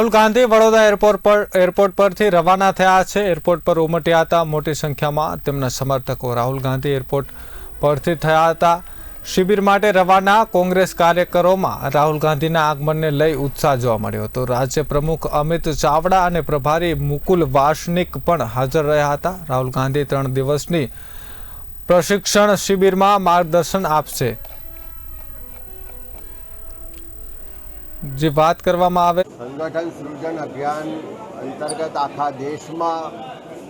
Rahul Gandhi Vadodara airport પર airport પરથી રવાના થયા છે. એરપોર્ટ પર ઉમટ્યા હતા મોટી સંખ્યામાં તેમના સમર્થકો. રાહુલ ગાંધી એરપોર્ટ પરથી થયા હતા. શિબિર માટે રવાના કોંગ્રેસ કાર્યકરોમાં રાહુલ ગાંધીના આગમનને લઈ ઉત્સાહ જોવા મળ્યો હતો. રાજ્ય પ્રમુખ અમિત ચાવડા અને પ્રભારી મુકુલ વાસનિક પણ હાજર રહ્યા હતા. રાહુલ ગાંધી ત્રણ દિવસની પ્રશિક્ષણ શિબિરમાં માર્ગદર્શન આપશે. જે વાત કરવામાં આવે સંગઠન સૃજન અભિયાન અંતર્ગત આખા દેશમાં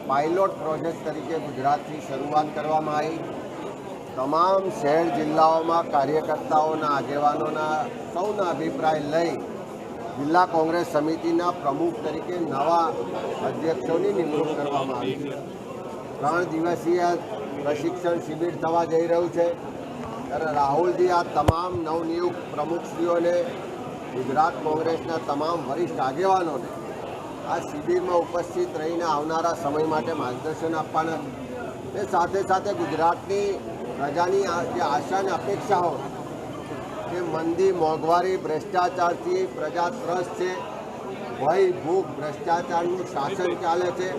પાયલોટ પ્રોજેક્ટ તરીકે ગુજરાતની શરૂઆત કરવામાં આવી. તમામ શહેર જિલ્લાઓમાં કાર્યકર્તાઓના આગેવાનોના સૌના અભિપ્રાય લઈ જિલ્લા કોંગ્રેસ સમિતિના પ્રમુખ તરીકે નવા અધ્યક્ષોની નિમણૂક કરવામાં આવી છે. ત્રણ દિવસીય પ્રશિક્ષણ શિબિર થવા જઈ રહ્યું છે. ત્યારે રાહુલજી આ તમામ નવનિયુક્ત પ્રમુખશ્રીઓને ગુજરાત કોંગ્રેસના તમામ વરિષ્ઠ આગેવાનોને આ શિબિરમાં ઉપસ્થિત રહીને આવનારા સમય માટે માર્ગદર્શન આપવાના એ સાથે સાથે ગુજરાતની પ્રજાની જે આશા અને અપેક્ષાઓ કે મંદી, મોંઘવારી, ભ્રષ્ટાચારથી પ્રજા ત્રસ્ત છે, ભય, ભૂખ, ભ્રષ્ટાચારનું શાસન ચાલે છે,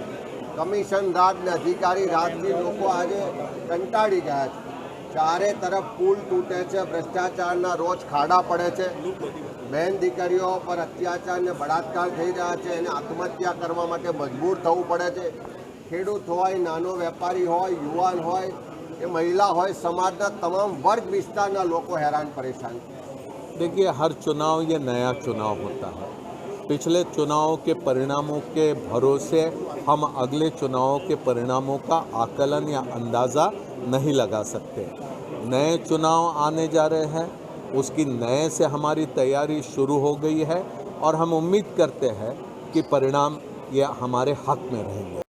કમિશન રાજને અધિકારી, રાજથી લોકો આજે કંટાળી ગયા છે. ચારે તરફ પુલ તૂટે છે ભ્રષ્ટાચારના રોજ ખાડા પડે છે બહેન દીકરીઓ પર અત્યાચાર ને બળાત્કાર થઈ રહ્યા છે એને આત્મહત્યા કરવા માટે મજબૂર થવું પડે છે ખેડૂત હોય નાનો વેપારી હોય યુવાન હોય કે મહિલા હોય સમાજના તમામ વર્ગ વિસ્તારના લોકો હેરાન પરેશાન છે देखिए हर चुनाव ये नया चुनाव होता है पिछले चुनाव के परिणामों के भरोसे हम अगले चुनावों के परिणामों का आकलन या अंदाज़ा नहीं लगा सकते। नए चुनाव आने जा रहे हैं, उसकी नए से हमारी तैयारी शुरू हो गई है और हम उम्मीद करते हैं कि परिणाम ये हमारे हक में रहेंगे।